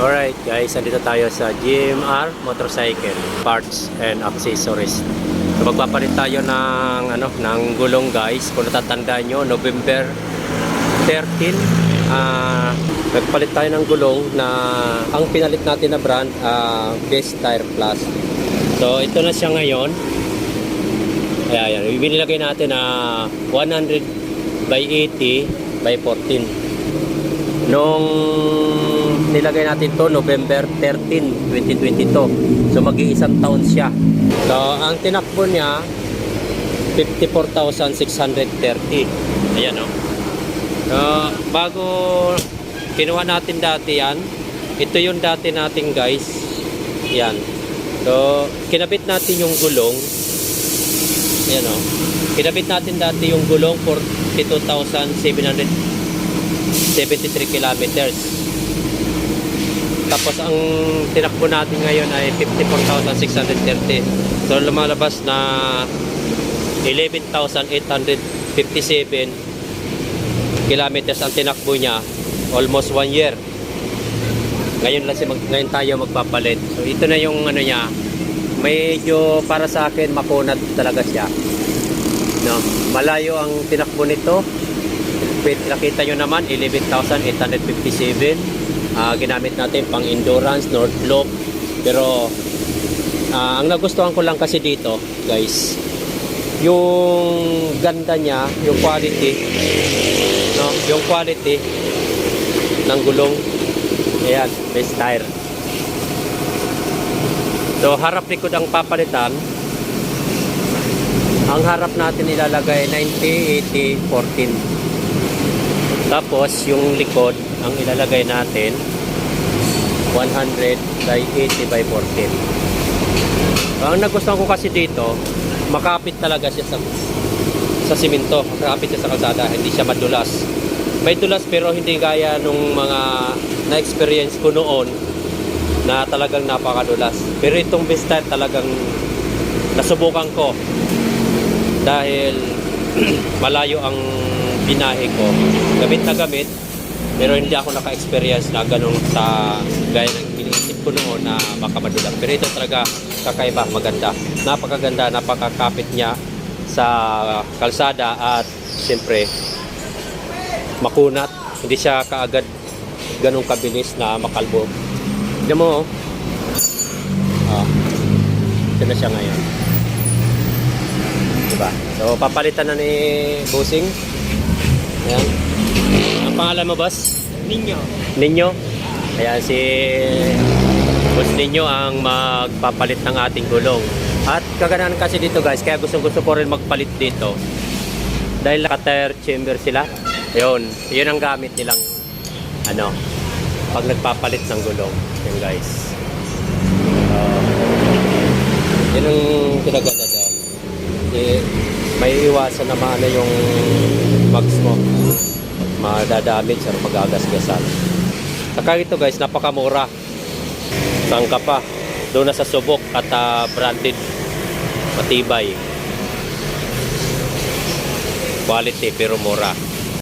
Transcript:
Alright guys, andito tayo sa GMR Motorcycle Parts and Accessories. So, magpapalit tayo ng, ano, ng gulong guys. Kung natatandaan nyo, November 13, ah nagpalit tayo ng gulong na ang pinalit natin na brand, ah, Best Tire Plus. So ito na siya ngayon. Ayan, ayan. Binilagay natin na 100 by 80 by 14. Nung nilagay natin to November 13, 2022. So mag-iisang taon siya. So ang tinakbo niya 54,630. Ayan o. So, bago kinuha natin dati yan, ito yung dati natin guys. Yan. So, kinabit natin yung gulong. Ayan o. Kinabit natin dati yung gulong for 52,773 kilometers. Tapos ang tinakbo natin ngayon ay 54,630. So lumalabas na 11,857 kilometers ang tinakbo niya. Almost one year. Ngayon lang mag, ngayon tayo magpapalit. So ito na yung ano niya. Medyo para sa akin makunat talaga siya. No, malayo ang tinakbo nito. Nakita nyo naman 11,857 Ah, ginamit natin pang endurance, North Loop. Pero ah, ang nagustuhan ko lang kasi dito, guys, yung ganda niya, yung quality, no, yung quality ng gulong. Ayan, best tire. So, harap likod ang papalitan. Ang harap natin ilalagay 90, 80, 14. Tapos, yung likod, ang ilalagay natin 100 by 80 by 14. Ang nagustuhan ko kasi dito, makapit talaga siya sa sa simento, makapit siya sa kalsada, hindi siya madulas. May dulas pero hindi gaya nung mga na-experience ko noon na talagang napakadulas. Pero itong Vista talagang nasubukan ko dahil malayo ang binahe ko. Gamit na gamit, pero hindi ako naka-experience na ganun sa gaya ng iniisip ko noon na makamadulas. Pero ito talaga kakaiba, maganda. Napakaganda, napakakapit niya sa kalsada at siyempre makunat. Hindi siya kaagad ganun kabilis na makalbo. Tignan mo, oh. Ah, ito na siya ngayon. Diba? So, papalitan na ni Busing. Ayan. Ang pangalan mo, boss? Ninyo. Ninyo. Ayan, si Boss Ninyo ang magpapalit ng ating gulong. At kaganahan kasi dito guys, kaya gusto gusto ko rin magpalit dito. Dahil naka-tire chamber sila. Yun, yun ang gamit nilang ano, pag nagpapalit ng gulong. Yun guys. Uh, yun ang. Eh, may iwasan na yung bags mo. Madadamage or magagasgasan. Saka ito guys, napakamura. Saan ka pa? Doon na sa subok at ah, branded. Matibay. Quality pero mura.